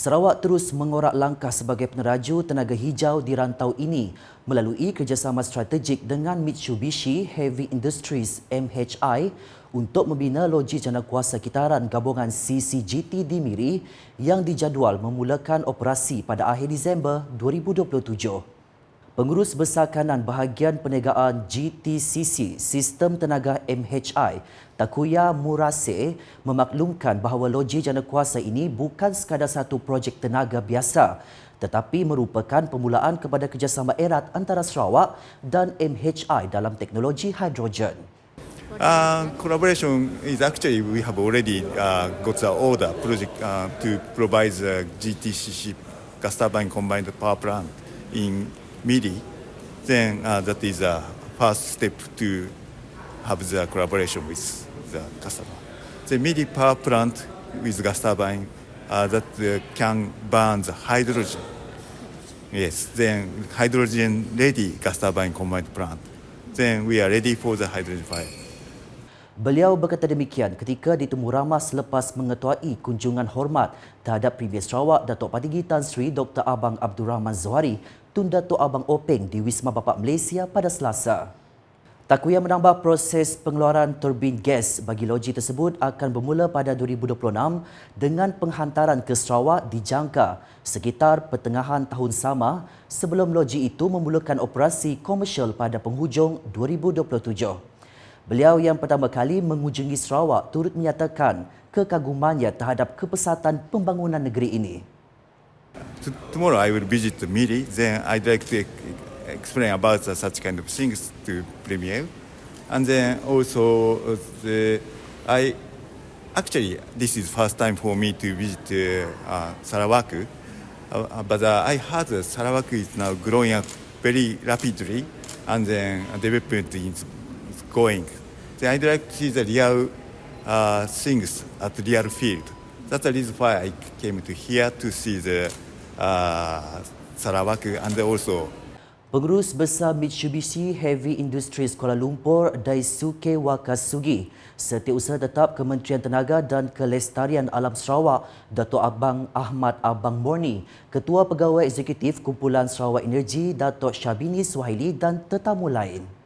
Sarawak terus mengorak langkah sebagai peneraju tenaga hijau di rantau ini melalui kerjasama strategik dengan Mitsubishi Heavy Industries MHI untuk membina loji kuasa kitaran gabungan CCGT di Miri yang dijadual memulakan operasi pada akhir Disember 2027. Pengurus Besar Kanan Bahagian Perniagaan GTCC Sistem Tenaga MHI Takuya Murase memaklumkan bahawa loji jana kuasa ini bukan sekadar satu projek tenaga biasa tetapi merupakan permulaan kepada kerjasama erat antara Sarawak dan MHI dalam teknologi hidrogen. Uh, collaboration is actually we have already uh, got the order project uh, to provide the GTCC gas turbine combined power plant in MIDI, then uh, that is a first step to have the collaboration with the customer. The MIDI power plant with gas turbine uh, that uh, can burn the hydrogen. Yes, then hydrogen ready gas turbine combined plant. Then we are ready for the hydrogen fire. Beliau berkata demikian ketika ditemu ramah selepas mengetuai kunjungan hormat terhadap Premier Sarawak Datuk Patigi Tan Sri Dr. Abang Abdul Rahman Zuhari Tun Datuk Abang Openg di Wisma Bapak Malaysia pada Selasa. Takuya menambah proses pengeluaran turbin gas bagi loji tersebut akan bermula pada 2026 dengan penghantaran ke Sarawak dijangka sekitar pertengahan tahun sama sebelum loji itu memulakan operasi komersial pada penghujung 2027. Beliau yang pertama kali mengunjungi Sarawak turut menyatakan kekagumannya terhadap kepesatan pembangunan negeri ini. Tomorrow I will visit the Miri. Then I'd like to explain about such kind of things to Premier. And then also uh, the, I actually this is first time for me to visit uh, uh, Sarawak. Uh, but uh, I heard that Sarawak is now growing up very rapidly, and then development is going. Then I'd like to see the real uh, things at the real field. That's the reason why I came to here to see the uh, Sarawak and also Pengurus Besar Mitsubishi Heavy Industries Kuala Lumpur Daisuke Wakasugi Setiausaha Tetap Kementerian Tenaga dan Kelestarian Alam Sarawak Datuk Abang Ahmad Abang Morni Ketua Pegawai Eksekutif Kumpulan Sarawak Energi Datuk Syabini Suhaili dan tetamu lain.